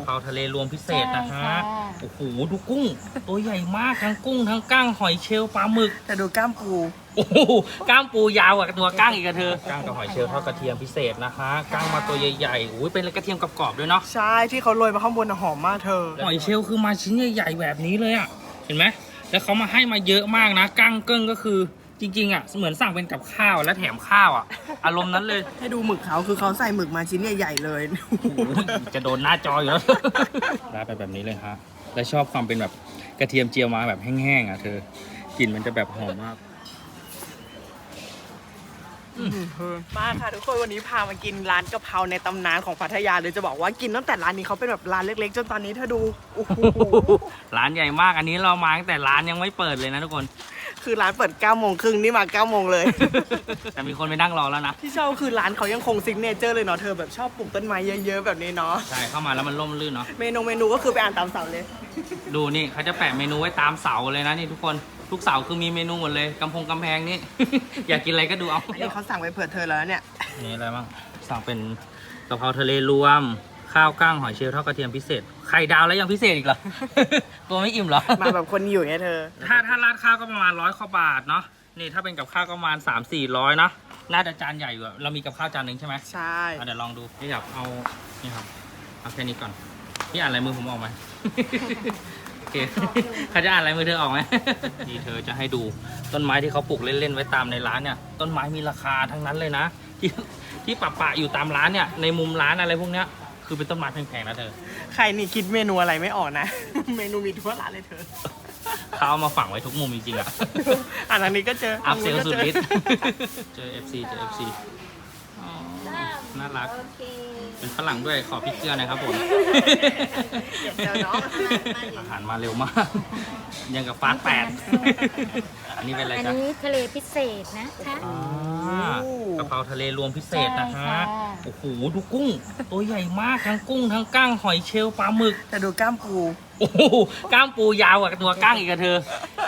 ะเพราทะเลรวมพิเศษนะใช่ฮะค่ะ โอ้โหดูกุ้ง ตัวใหญ่มากทั้งกุ้งทั้งก้างหอยเชลล์ปลาหมึกแต่ดูกล้ามปู โอ้โหก้างปูยาวกว่าตัวก้างอีกอะเธอก้างกับหอยเชลล์ทอดกระเทียมพิเศษนะฮะก้างมาตัวใหญ่ๆอุ้ยเป็นกระเทียมกรอบๆด้วยเนาะใช่ที่เขาโรยมาข้างบนน่ะหอมมากเธอ หอยเชลล์คือมาชิ้นใหญ่ๆแบบนี้เลยอะเห็นไหมแล้วเขามาให้มาเยอะมากนะก้างเกิ้งก็คือ จริงๆอะเหมือนสั่งเป็นกับข้าวและแถมข้าวอะอารมณ์นั้นเลยให้ดูหมึกเขาคือเขาใส่หมึกมาชิ้นใหญ่ๆเลย โอ้โหจะโดนหน้าจออยู่แล้ว ได้ไปแบบนี้เลยฮะแล้วชอบความเป็นแบบกระเทียมเจียวมาแบบแห้งๆอะเธอกลิ่นมันจะแบบหอมมาก มาค่ะทุกคนวันนี้พามากินร้านกะเพราในตำนานของพัทยาเลยจะบอกว่ากินตั้งแต่ร้านนี้เขาเป็นแบบร้านเล็กๆ จนตอนนี้เธอดูโอ้โหร้านใหญ่มากอันนี้เรามาตั้งแต่ร้านยังไม่เปิดเลยนะทุกคน คือร้านเปิด9โมงครึ่งนี่มา9โมงเลย แต่มีคนไปนั่งรอแล้วนะ ที่ชอบคือร้านเขายังคงซิกเนเจอร์เลยเนาะเธอแบบชอบปลูกต้นไม้เยอะๆแบบนี้เนาะใช่เข้ามาแล้วมันร่มรื่นเนาะเมนูเมนูก็คือไปอ่านตามเสาเลย ดูนี่เขาจะแปะเมนูไว้ตามเสาเลยนะนี่ทุกคนทุกเสาคือมีเมนูหมดเลยกำพงกำแพงนี่ อยากกินอะไรก็ดูเอาอันนี้เขาสั่งไปเผื่อเธอแล้วเนี่ยนี่อะไรบ้างสั่งเป็นกะเพราทะเลรวม ข้าวกล้างหอยเชลล์ทอดกระเทียมพิเศษ ไข่ดาวแล้วยังพิเศษอีกเหรอ ตัวไม่อิ่มเหรอ มาแบบคนอยู่เนี่ยเธอ ถ้าถ้าราดข้าวก็ประมาณร้อยข้าบาทเนาะ นี่ถ้าเป็นกับข้าวก็ประมาณ3 4 0 0เนาะน่าจะจานใหญ่อยู่อะเรามีกับข้าวจานหนึ่งใช่ไหมใช่ อะเดี๋ยวลองดูพี่อยากเอา นี่ครับ เอาแค่นี้ก่อน พี่อ่านลายมือผมออกไหม โอเคเขาจะอ่านลายมือเธอออกไหม ดีเธอจะให้ดูต้นไม้ที่เขาปลูกเล่นๆไว้ตามในร้านเนี่ย ต้นไม้มีราคาทั้งนั้นเลยนะ ที่ที่ปะปะๆอยู่ตามร้านเนี่ย ในมุมร้านอะไรพวกเนี้ย คือเป็นต้นไม้แพงๆนะเธอ ใครนี่คิดเมนูอะไรไม่ออกนะ เมนูมีทั่วร้านเลยเธอเขาเอามาฝังไว้ทุกมุมจริงๆอะอ่านอันนี้ก็เจออัพเซลก็สุดจอฤทธิ์เจอ FC เจอ FC อ๋อน่ารักโอเคเป็นฝรั่งด้วยขอพริกเกลือหนะครับผมอย่าเจอน้องอาหารมาเร็วมาก ยังกับฟาสต์แปดอันนี้เป็นอะไรอันจ๊ะนี้ทะเลพิเศษนะคะอ่ากะ เพราทะเลรวมพิเศษนะใช่ฮะ ค่ะ โอ้โห ดูกุ้ง ตัวใหญ่มากทั้งกุ้งทั้งก้างหอยเชลล์ปลาหมึก แต่ดูกล้ามปู โอ้โหกล้ามปูยาวกว่าตัวก้างอีกอะเธอ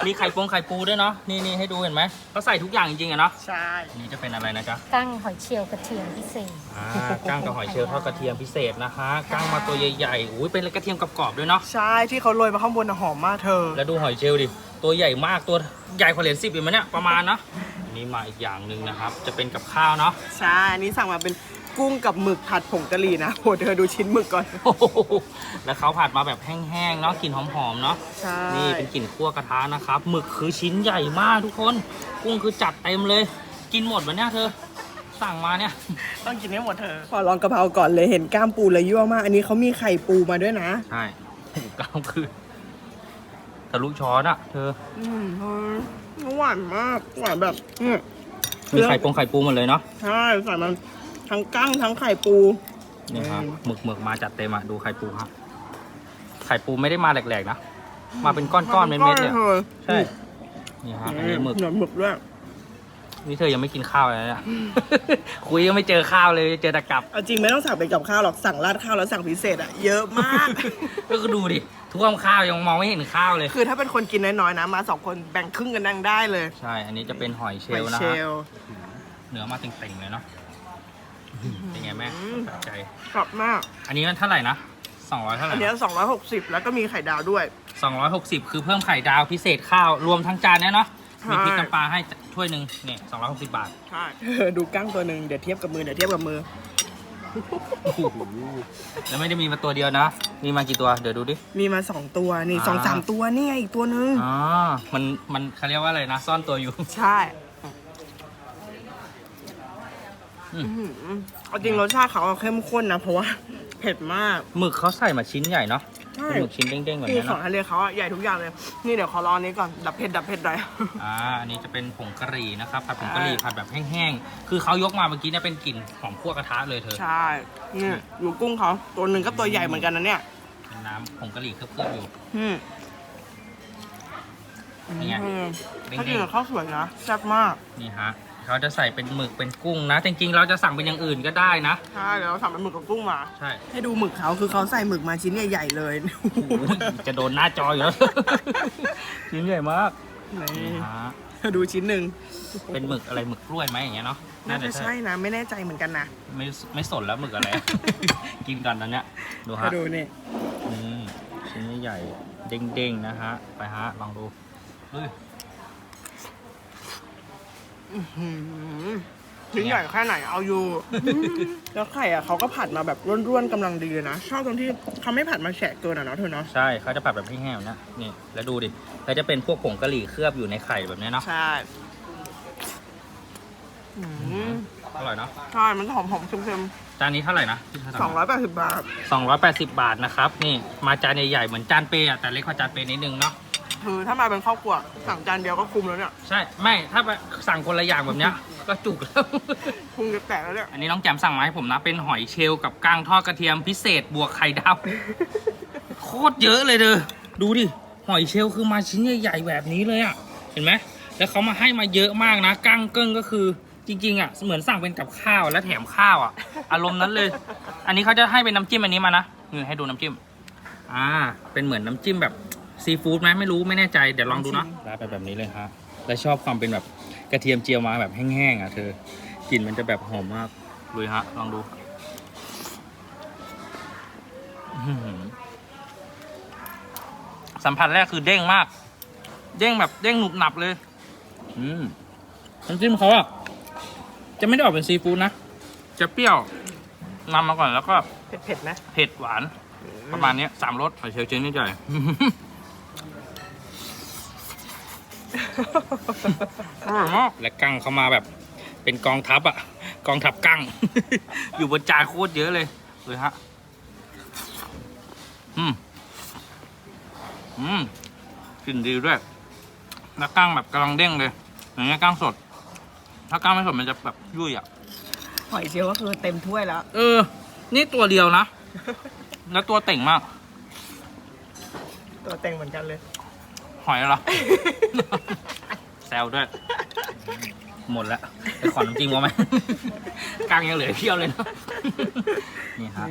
มีไข่ปงไข่ปูด้วยเนาะ นี่นี่ให้ดูเห็นไหมเขาใส่ทุกอย่างจริงๆอะเนาะใช่ อันนี้จะเป็นอะไรนะจ๊ะ กั้งหอยเชลล์กระเทียมพิเศษ อ่าก้างกับหอยเชลล์ทอดกระเทียมพิเศษนะคะก้างมาตัวใหญ่ๆอุ้ยเป็นกระเทียมกรอบๆด้วยเนาะ ใช่ที่เขาโรยมาข้างบนน่ะหอมมากเธอ แล้วดูหอยเชลล์ดิ ตัวใหญ่มากตัวใหญ่กว่าเหรียญสิบอยู่ไหมเนี่ยประมาณเนาะอั นนี้มาอีกอย่างหนึ่งนะครับ จะเป็นกับข้าวเนาะใช่อันนี้สั่งมาเป็นกุ้งกับหมึกผัดผงกะหรี่นะโหเธอดูชิ้นหมึกก่อน โอ้โหแล้วเขาผัดมาแบบแห้งๆเนาะกลิ่นหอมๆเนาะใช่ นี่เป็นกลิ่นคั่วกระทะนะครับหมึกคือชิ้นใหญ่มากทุกคน กุ้งคือจัดเต็มเลย กินหมดวันนี้เธอ สั่งมาเนี่ย ต้องกินให้หมดเธอ ขอลองกะเพราก่อนเลยเห็นกล้ามปูเลยยั่วมาก อันนี้เขามีไข่ปูมาด้วยนะ ใช่โอ้โหกล้ามคือทะลุช้อนอะเธอ อืมเฮ้ย หวานมากหวานแบบอืมมีไข่ปงไข่ปูหมดเลยเนาะใช่ใส่มันทั้งกั้งทั้งไข่ปู นี่ครับอืมหมึกหมึกมาจัดเต็มอะดูไข่ปูครับ ไข่ปูไม่ได้มาแหลกๆนะ มาเป็นก้อนๆเม็ดๆเลยอะธอใช่นี่ฮะอันนี้หมึก เหมือนหมึกด้วย นี่เธอยังไม่กินข้าวเลยนะเนี่ยคุยยังไม่เจอข้าวเลยเจอแต่กลับเอาจริงไม่ต้องสั่งเป็นกับข้าวหรอกสั่งราดข้าวแล้วสั่งพิเศษอะเยอะมาก ก็คือดูดิท่วมข้าวยังมองไม่เห็นข้าวเลย คือถ้าเป็นคนกินน้อยๆนะมาสองคนแบ่งครึ่งกันนั่งได้เลยใช่ อันนี้จะเป็นหอยเชลล์หอยนะเชฮะลล์เนื้อมาเต็งๆเลยเนาะเป็นไงแม่อืมสะใจ กรอบมาก อันนี้มันเท่าไหร่นะ200เท่าไหอัร่นเนี้สองร้อยหกสิบแล้วก็มีไข่ดาวด้วย260คือเพิ่มไข่ดาวพิเศษข้าวรวมทั้งจานเนี่ยเนาะ ใช่ มีพริกน้ำปลาให้ถ้วยหนึ่งเนี่ย260บาทใช่ดูกั้งตัวหนึ่งเดี๋ยวเทียบกับมือเดี๋ยวเทียบกับมือ แล้วไม่ได้มีมาตัวเดียวนะ มีมากี่ตัว เดี๋ยวดูดิ มีมาสองตัวนี่อ่า สองสามตัวนี่ไงอีกตัวหนึงอ๋อ มันมันเขาเรียกว่าอะไรนะ ซ่อนตัวอยู่ ใช่อืม อื้อหือเอาจริงรสชาติเขาเข้มข้นนะเพราะว่า เผ็ดมาก หมึกเขาใส่มาชิ้นใหญ่เนาะ ใช่เป็นหมึกชิ้นเด้งๆแบบจริงนี้ของเนาะทะเลเขาอะใหญ่ทุกอย่างเลย นี่เดี๋ยวขอลองอันนี้ก่อน ดับเผ็ดดับเผ็ดหน่อย อ่าอันนี้จะเป็นผงกะหรี่นะครับผัดผงกะหรี่ผัดแบบแห้งๆคือเขายกมาเมื่อกี้เนี่ยเป็นกลิ่นหอมคั่วกระทะเลยเธอ ใช่ นี่ดูกุ้งเขาตัวหนึ่งก็ตัวใหญ่เหมือนกันนะเนี่ย เป็นน้ำผงกะหรี่เคลือบๆอยู่ อืมนี่ไง อืมเด้งๆถ้ากินกับข้าวสวยนะแซ่บมาก นี่ฮะ เขาจะใส่เป็นหมึกเป็นกุ้งนะ จริงๆ เราจะสั่งเป็นอย่างอื่นก็ได้นะ ใช่เดี๋ยวเราสั่งเป็นหมึกกับกุ้งมา ใช่ให้ดูหมึกเขาคือเขาใส่หมึกมาชิ้นใหญ่ๆเลยโอ้โหจะโดนหน้าจออยู่แล้ว ชิ้นใหญ่มากนี่นี่ฮะดูชิ้นหนึ่งเป็นหมึกอะไรหมึกกล้วยไหมอย่างเงี้ยเนาะน่าจะใช่นะไม่แน่ใจเหมือนกันนะไม่ไม่สนแล้วหมึกอะไร กินกันตอนเนี้ยดูมาฮะดูนี่นี่ชิ้นใหญ่ๆเด้งๆนะฮะ ไปฮะลองดูเฮ้ยหืม ชิ้นใหญ่แค่ไหนเอาอยู่ แล้วไข่อะเขาก็ผัดมาแบบร่วนๆกำลังดีเลยนะ ชอบตรงที่เขาไม่ผัดมาแฉะเกินอะเนาะเธอเนาะ ใช่เขาจะผัดแบบแห้งๆแบบนี้นี่ แล้วดูดิแล้วจะเป็นพวกผงกะหรี่เคลือบอยู่ในไข่แบบนี้เนาะ ใช่อืมอร่อยเนาะ ใช่ มันหอมๆเค็มจานนี้เท่าไหร่นะๆสองร้อยแปดสิบบาทสองร้อยแปดสิบบาทนะครับ นี่ มาจานใหญ่ๆเหมือนจานเปย์อะแต่เล็กกว่าจานเปย์นิดนึงเนาะ คือถ้ามาเป็นครอบครัวสั่งจานเดียวก็คุ้มแล้วเนี่ยใช่ไม่ถ้าไปสั่งคนละอย่างแบบเนี้ย ก็จุกแล้วคุ้มจะแตกแล้วเนี่ยอันนี้น้องแจมสั่งมาให้ผมนะ เป็นหอยเชลล์กับก้างทอดกระเทียมพิเศษบวกไข่ดาวโคตรเยอะเลยเด้อดูดิหอยเชลล์คือมาชิ้นใหญ่ๆแบบนี้เลยอะ่ะเห็นไหมแล้วเขามาให้มาเยอะมากนะก้างเกิ้งก็คือจริงๆอะ่ะเหมือนสั่งเป็นกับข้าวและแถมข้าวอะ่ะ อารมณ์นั้นเลย อันนี้เขาจะให้เป็นน้ำจิ้มอันนี้มานะนี่ให้ดูน้ำจิ้ม อ่า เป็นเหมือนน้ำจิ้มแบบ ซีฟู้ดไหมไม่รู้ไม่แน่ใจเดี๋ยวลองดูนะราดไปแบบนี้เลยฮะแล้วชอบความเป็นแบบกระเทียมเจียวมาแบบแห้งๆอะเธอกลิ่นมันจะแบบหอมมากดูฮะลองดูอื้อหือสัมผัสแรกคือเด้งมาก เด้งแบบเด้งหนุบหนับเลย อืมน้ำจิ้มเขาอะจะไม่ได้ออกเป็นซีฟู้ดนะ จะเปรี้ยวนำมาก่อนแล้วก็เผ็ดๆนะ เผ็ดหวาน ประมาณเนี้ยสามรสหอยเชลล์ชิ้นนิดใหญ่อร่ อยมากและกั้งเขามาแบบ เป็นกองทัพอะกองทัพกั้ง อยู่บนจานโคตรเยอะเลยเลยฮะ อืม อืมกลิ่นดีด้วย แล้วกั้งแบบกำลังเด้งเลย อย่างเงี้ยกั้งสด ถ้ากั้งไม่สดมันจะแบบยุ่ยอะหอยเชลล์ก็คือเต็มถ้วยแล้ว เออ นี่ตัวเดียวนะ แล้วตัวเต่งมาก ตัวเต็งเหมือนกันเลย หอยเหรอ แซวด้วย หมดแล้วไปขอน้ำจิ้มว่าไหมกลางยังเหลือเพียวเลยเนอะนี่ฮะ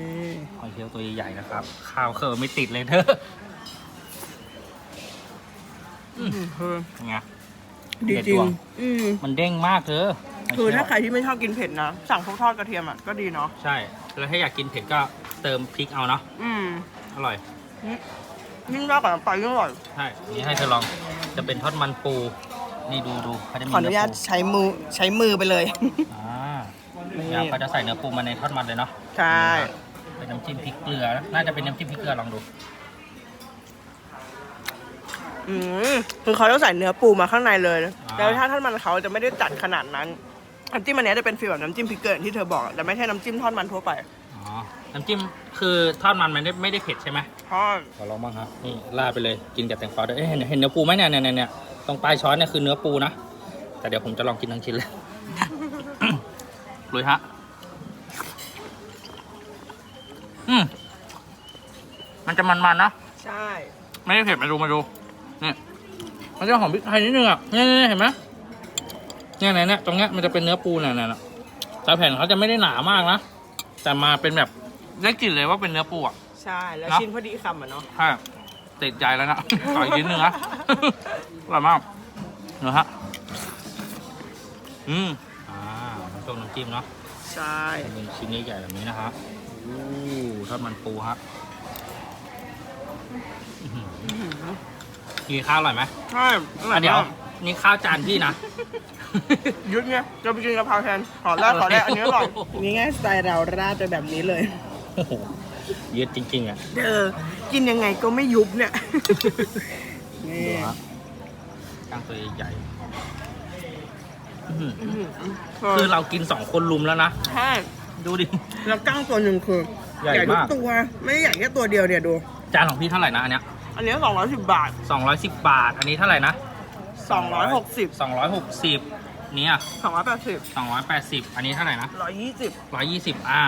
หอยเชลล์ตัวใหญ่ๆนะครับ ข้าวเคอไม่ติดเลยเธออืมเออเป็นไงดีเด็ดจริดงวงอืมมันเด้งมากเธอหยคือเชลล์ถ้าใครที่ไม่ชอบกินเผ็ดนะ สั่งพวกทอดกระเทียมอะก็ดีเนาะใช่ แล้วถ้าอยากกินเผ็ดก็เติมพริกเอาเนาะ อืม อร่อย ยิ่งราดกับน้ำปลายิ่งอร่อย ใช่นี่ให้เธอลอง จะเป็นทอดมันปู นี่ดูดูเขาจะมีขออนุญาตเปูใช้มือใช้มือไปเลย อ่าเนี่ยเขาจะใส่เนื้อปูมาในทอดมันเลยเนาะใช่ เป็นน้ำจิ้มพริกเกลือนะน่าจะเป็นน้ำจิ้มพริกเกลือลองดู อืมคือเขาจะใส่เนื้อปูมาข้างในเลยอ่า แล้วถ้าท่านมันเขาจะไม่ได้จัดขนาดนั้นน้ำจิ้มอันเนี้ยจะเป็นฟีลแบบน้ำจิ้มพริกเกลือที่เธอบอกแต่ไม่ใช่น้ำจิ้มทอดมันทั่วไป อ๋อ น้ำจิ้มคือทอดมันมันไม่ได้ไม่ได้เผ็ดใช่ไหมทอดขอลองบ้างครับ นี่ราดไปเลย กินกับแตงกวาด้วยเอ้ยเห็นเห็นเนื้อปูไหมเนี่ยเนี่ยเนี่ยเนี่ยตรงปลายช้อนเนี่ยคือเนื้อปูนะ แต่เดี๋ยวผมจะลองกินทั้งชิ้นเลย ลุยฮะ อืม มันจะมันๆนะ ใช่ ไม่ได้เผ็ดมาดูมาดูเนี่ยมันจะหอมพริกไทยนิดนึงอะเนี่ยเนี่ยเห็นไหมเนี่ยเนี่ยเนี่ยตรงเนี้ยมันจะเป็นเนื้อปูเนี่ยเนี่ยเนี่ยแต่แผ่นเขาจะไม่ได้หนามากนะ แต่มาเป็นแบบได้กลิ่นเลยว่าเป็นเนื้อปูอะ ใช่ แล้วเนอะ ชิ้นพอดีคำอะเนาะ ใช่ติดใจแล้วนะ ขออีกนิดนึงนะ อร่อยมากเนอะฮะอืมอ่าน้ำส้มน้ำจิ้มเนาะใช่เป็นชิ้นใหญ่ๆแบบนี้นะฮะอู้ทอดมันปูฮะอื้อหือกินข้าวอร่อยไหม ใช่อร่ออะยเดี๋ยวมาก นี่ข้าวจานพี่นะ ยุดไงจะไปกินกะเพราแทนขอแรกขอแรกอันนี้อร่อยนี่ง่ายสไตล์เราราดไปแบบนี้เลย โอ้โหเยอะจริง ๆ อะ เออ กินยังไงก็ไม่ยุบเนี่ย นี่ดูฮะกล้างตัวใหญ่ๆอื้อหืออื้อหือคือเรากินสองคนลุมแล้วนะ ใช่ดูดิ แล้วกั้งตัวหนึ่งคือใหญ่ทุกมาก ตัว ไม่ได้ใหญ่แค่ตัวเดียวเนี่ยดู จานของพี่เท่าไหร่นะอันเนี้ยอันนี้สองร้อยสิบบาทสองร้อยสิบบาท อันนี้เท่าไหร่นะ สองร้อยหกสิบ สองร้อยหกสิบเนี่ยสองร้อยแปดสิบสองร้อยแปดสิบอันนี้เท่าไหร่นะร้อยยี่สิบร้อยยี่สิบอ่า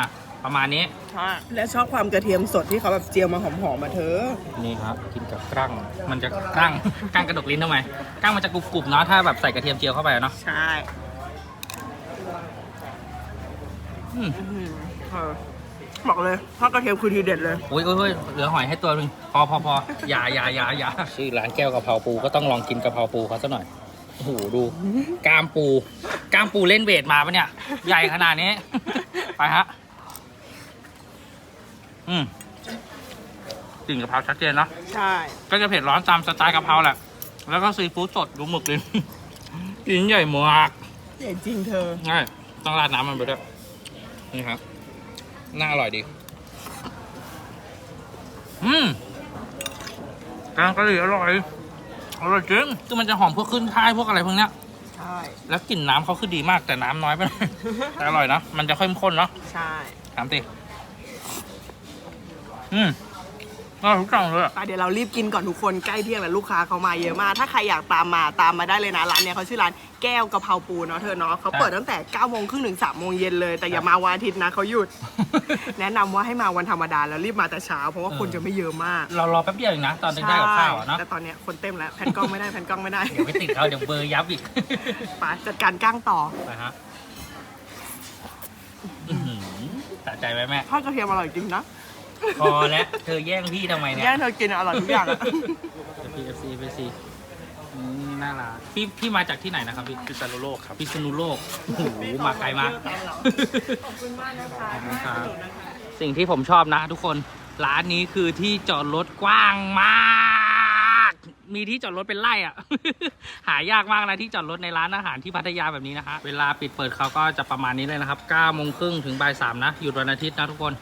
ประมาณนี้ ใช่และชอบความกระเทียมสดที่เขาแบบเจียวมาหอมๆมาเธอนี่ครับ กินกับกล้างมันจะกล้างกล้างกระดกลิ้นทำไมกล้างมันจะกรุบๆเนาะถ้าแบบใส่กระเทียมเจียวเข้าไปอะเนาะใช่อืมอื้อหือเออ บอกเลยทอดกระเทียมคือทีเด็ดเลยโอ้ยโอ้ยโอ้ยเหลือหอยให้ตัวหนึงพอพอพออย่าอย่าอย่าอย่าชื่อร้านแก้วกะเพราปูก็ต้องลองกินกะเพราปูเขาซะหน่อยโอ้โหดูกล้ามปูกล้ามปูเล่นเวทมาปะเนี่ย ใหญ่ขนาดนี้ ไปฮะอืมกลิ่นกะเพราชัดเจนเนาะใช่ ก็จะเผ็ดร้อนตามสไตล์กะเพราแหละ แล้วก็ซีฟู้ดสดดูหมึกเลยชิ้นใหญ่มากเจ๋งจริงเธอง่ายต้องราดน้ำมันไปด้วยนี่ครับ น่าอร่อยดี อืมแกงกะหรี่อร่อย อร่อยจริง คือมันจะหอมพวกขึ้นท้ายพวกอะไรพวกเนี้ย ใช่ แล้วกลิ่นน้ำเขาคือดีมากแต่น้ำน้อยไปหน่อยแต่อร่อยนะ มันจะเข้มข้นเนาะ ใช่ถามติอืม อร่อยทุกอย่างเลยอะไปเดี๋ยวเรารีบกินก่อนทุกคนใกล้เที่ยงแล้วลูกค้าเขามาเยอะมาก ถ้าใครอยากตามมาตามมาได้เลยนะร้านเนี้ยเขาชื่อร้านแก้วกะเพราปูเนาะเธอเนาะเขาเปิดตั้งแต่9โมงครึ่งถึง3โมงเย็นเลยแต่อย่ามาวันอาทิตย์นะเขาหยุด แนะนำว่าให้มาวันธรรมดาแล้วรีบมาแต่เช้า เพราะว่าคนจะไม่เยอะมากเรารอแป๊บเดียวเองนะ ตอนได้กับข้าวอะเนาะแต่ตอนเนี้ยคนเต็มแล้วแผ่นกล้องไม่ได้แผ่นกล้องไม่ได้เดี๋ยวไปติดเขาเดี๋ยวเบอร์ยับอีกไปจัดการก้างต่อไปฮะอื้อหือสะใจไหมแม่ทอดกระเทียมอร่อยจริงนะ พอแล้วเธอแย่งพี่ทำไมเนี่ยแย่งเธอกินอะอร่อยทุกอย่างอะพีเอฟซีพีซีน่ารักพี่พี่มาจากที่ไหนนะครับพี่พิษณุโลกครับพิษณุโลกโอ้โหมาไกลมากขอบคุณมากนะคะขอบคุณครับสิ่งที่ผมชอบนะทุกคนร้านนี้คือที่จอดรถกว้างมาก มีที่จอดรถเป็นไร่อะหายากมากนะที่จอดรถในร้านอาหารที่พัทยาแบบนี้นะคะ เวลาปิดเปิดเขาก็จะประมาณนี้เลยนะครับ9โมงครึ่งถึงบ่ายสามนะ หยุดวันอาทิตย์นะทุกคน